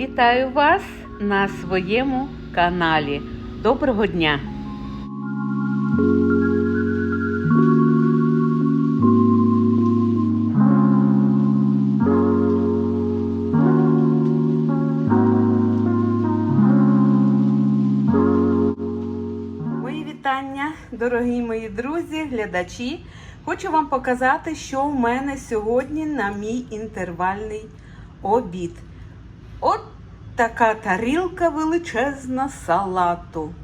Вітаю вас на своєму каналі. Доброго дня! Мої вітання, дорогі мої друзі, глядачі. Хочу вам показати, що в мене сьогодні на мій інтервальний обід. От така тарілка величезна салату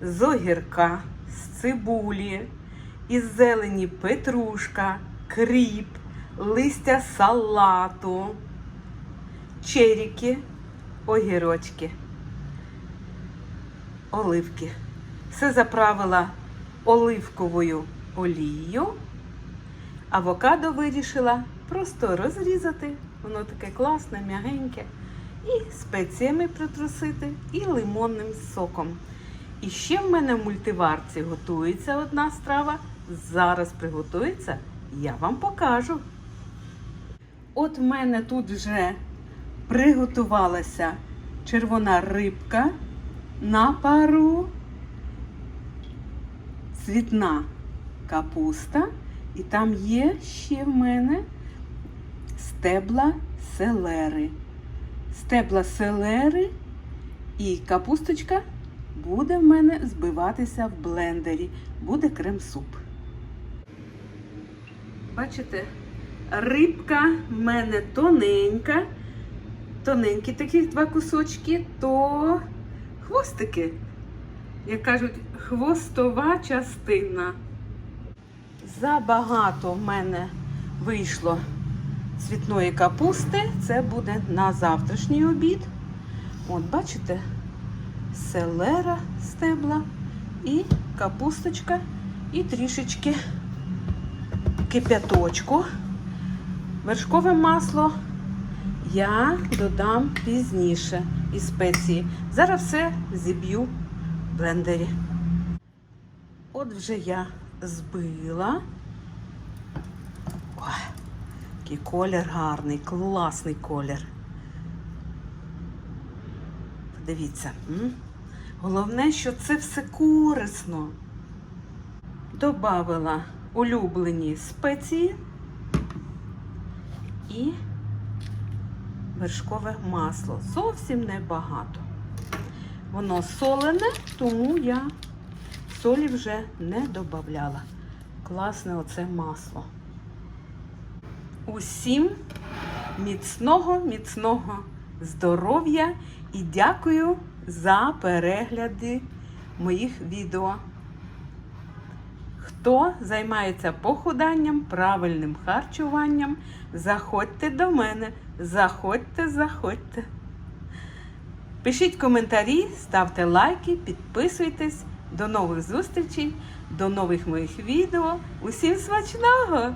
з огірка, з цибулі, із зелені петрушка, кріп, листя салату, черіки, огірочки, оливки. Все заправила оливковою олією. Авокадо вирішила просто розрізати. Воно таке класне, м'ягеньке. І спеціями притрусити, і лимонним соком. І ще в мене в мультиварці готується одна страва. Зараз приготується, я вам покажу. От в мене тут вже приготувалася червона рибка на пару, цвітна капуста, і там є ще в мене стебла селери. Стебла селери і капусточка буде в мене збиватися в блендері. Буде крем-суп. Бачите, рибка в мене тоненька. Тоненькі такі два кусочки, то хвостики. Як кажуть, хвостова частина. Забагато в мене вийшло цвітної капусти. Це буде на завтрашній обід. От, бачите, селера стебла і капусточка, і трішечки кип'яточку. Вершкове масло я додам пізніше із спеції. Зараз все зіб'ю в блендері. От вже я збила. Ой, який колір гарний, класний колір. Подивіться. Головне, що це все корисно. Добавила улюблені спеції і вершкове масло. Зовсім небагато. Воно солене, тому я солі вже не додавала. Класне оце масло. Усім міцного, міцного здоров'я і дякую за перегляди моїх відео. Хто займається похуданням, правильним харчуванням, заходьте до мене. Заходьте, заходьте. Пишіть коментарі, ставте лайки, підписуйтесь. До нових зустрічей, до нових моїх відео. Усім смачного!